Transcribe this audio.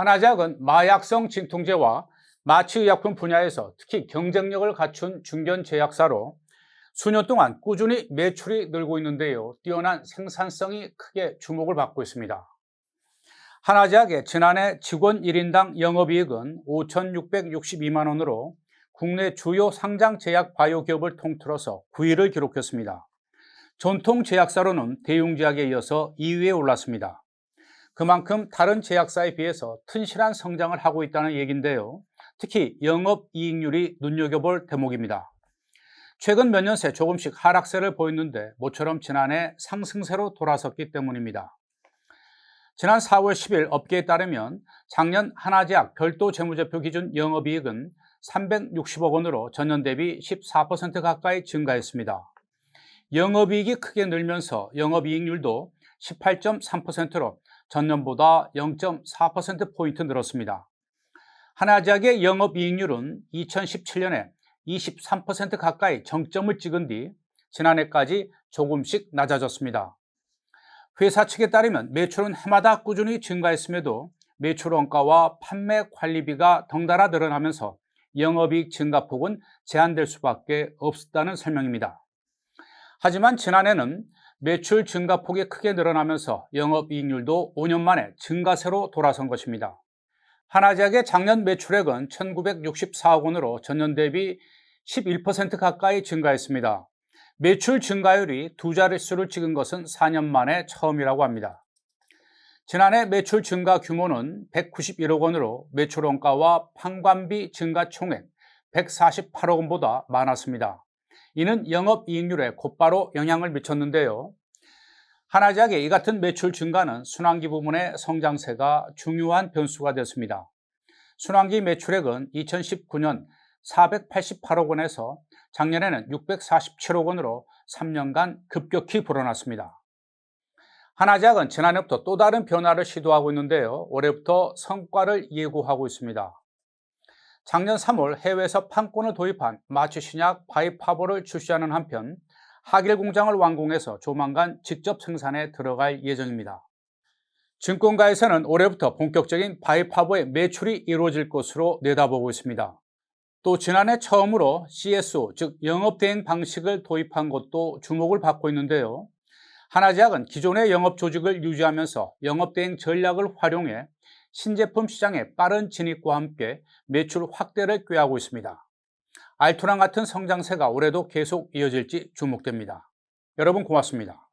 한화제약은 마약성 진통제와 마취의약품 분야에서 특히 경쟁력을 갖춘 중견 제약사로 수년 동안 꾸준히 매출이 늘고 있는데요. 뛰어난 생산성이 크게 주목을 받고 있습니다. 한화제약의 지난해 직원 1인당 영업이익은 5,662만 원으로 국내 주요 상장 제약 바이오 기업을 통틀어서 9위를 기록했습니다. 전통 제약사로는 대웅제약에 이어서 2위에 올랐습니다. 그만큼 다른 제약사에 비해서 튼실한 성장을 하고 있다는 얘기인데요. 특히 영업이익률이 눈여겨볼 대목입니다. 최근 몇 년 새 조금씩 하락세를 보였는데 모처럼 지난해 상승세로 돌아섰기 때문입니다. 지난 4월 10일 업계에 따르면 작년 한화제약 별도 재무제표 기준 영업이익은 360억 원으로 전년 대비 14% 가까이 증가했습니다. 영업이익이 크게 늘면서 영업이익률도 18.3%로 전년보다 0.4%포인트 늘었습니다. 한화제약의 영업이익률은 2017년에 23% 가까이 정점을 찍은 뒤 지난해까지 조금씩 낮아졌습니다. 회사 측에 따르면 매출은 해마다 꾸준히 증가했음에도 매출 원가와 판매 관리비가 덩달아 늘어나면서 영업이익 증가폭은 제한될 수밖에 없었다는 설명입니다. 하지만 지난해는 매출 증가폭이 크게 늘어나면서 영업이익률도 5년 만에 증가세로 돌아선 것입니다. 한화제약의 작년 매출액은 1964억 원으로 전년 대비 11% 가까이 증가했습니다. 매출 증가율이 두 자릿수를 찍은 것은 4년 만에 처음이라고 합니다. 지난해 매출 증가 규모는 191억 원으로 매출 원가와 판관비 증가 총액 148억 원보다 많았습니다. 이는 영업이익률에 곧바로 영향을 미쳤는데요. 한화제약의 이 같은 매출 증가는 순환기 부문의 성장세가 중요한 변수가 됐습니다. 순환기 매출액은 2019년 488억 원에서 작년에는 647억 원으로 3년간 급격히 불어났습니다. 한화제약은 지난해부터 또 다른 변화를 시도하고 있는데요. 올해부터 성과를 예고하고 있습니다. 작년 3월 해외에서 판권을 도입한 마취 신약 바이파보를 출시하는 한편 하길 공장을 완공해서 조만간 직접 생산에 들어갈 예정입니다. 증권가에서는 올해부터 본격적인 바이파보의 매출이 이루어질 것으로 내다보고 있습니다. 또 지난해 처음으로 CSO, 즉 영업대행 방식을 도입한 것도 주목을 받고 있는데요. 하나제약은 기존의 영업 조직을 유지하면서 영업대행 전략을 활용해 신제품 시장의 빠른 진입과 함께 매출 확대를 꾀하고 있습니다. 알토랑 같은 성장세가 올해도 계속 이어질지 주목됩니다. 여러분 고맙습니다.